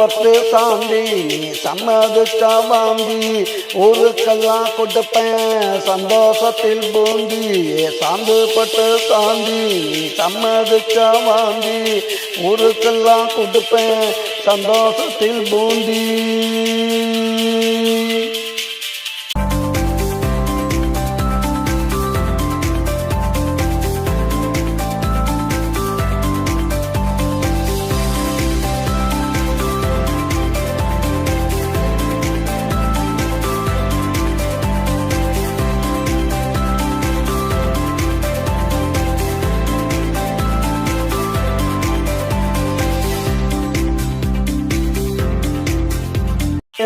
பத்து சாந்தி சம்மதிச்சா வாந்தி. ஊருக்கெல்லாம் கொடுப்பேன் சந்தோஷத்தில் பூந்தி. சாந்து பட்டு சாந்தி சம்மதிச்சா வாந்தி. ஊருக்கெல்லாம் கொடுப்பேன் சந்தோஷத்தில் பூந்தி.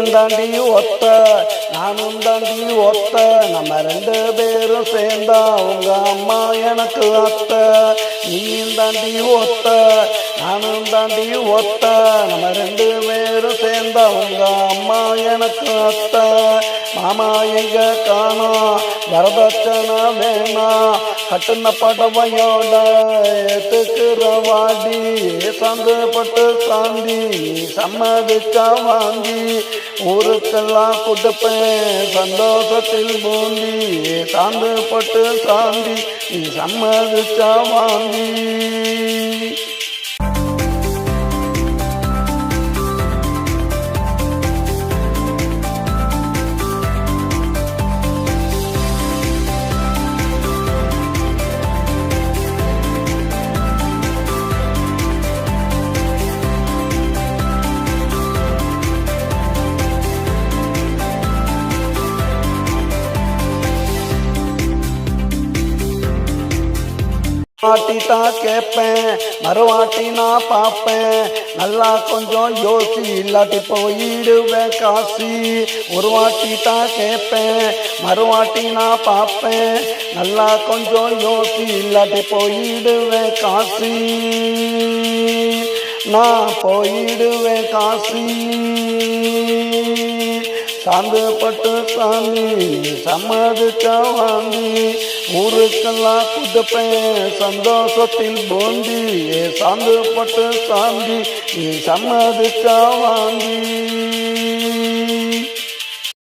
தாண்டி ஒத்த நானும் தாண்டி ஒத்த. நம்ம ரெண்டு பேரும் சேர்ந்தா உங்க அம்மா எனக்கு அத்த. நீயும் தாண்டி ஒத்த. நானும் தாண்டி ஒத்த. நம்ம ரெண்டு பேரும் சேர்ந்த உங்க அம்மா எனக்கு அத்த. மாமா எங்க காணோம் வரதட்சணை வேணாம் கட்டுன படவையோட ஏத்துக்கிற வாடி. சந்தப்பட்டு சாந்தி சம்மதிச்சா வாங்கி. ஊருக்கெல்லாம் கொடுப்பேன். சந்தோஷத்தில் பூந்தி சாந்து பட்டு சாந்தி நீ சம்மதிச்சா வாங்கி. வாட்டி தான் கேட்பேன் மறுவாட்டி நான் பார்ப்பேன். நல்லா கொஞ்சம் யோசி இல்லாட்டி போயிடுவேன் காசி. ஒரு வாட்டி தான் கேட்பேன் மறுவாட்டி நான் பார்ப்பேன். நல்லா கொஞ்சம் யோசி இல்லாட்டி போயிடுவேன் காசி. நான் போயிடுவேன் காசி. சாந்து சாமி சம்மதிச்சா வாங்கி ஊருக்கெல்லாம் குதப்பேன் சந்தோஷத்தில் போந்தி சாந்து சாமி சாந்தி சம்மதிச்சா வாங்கி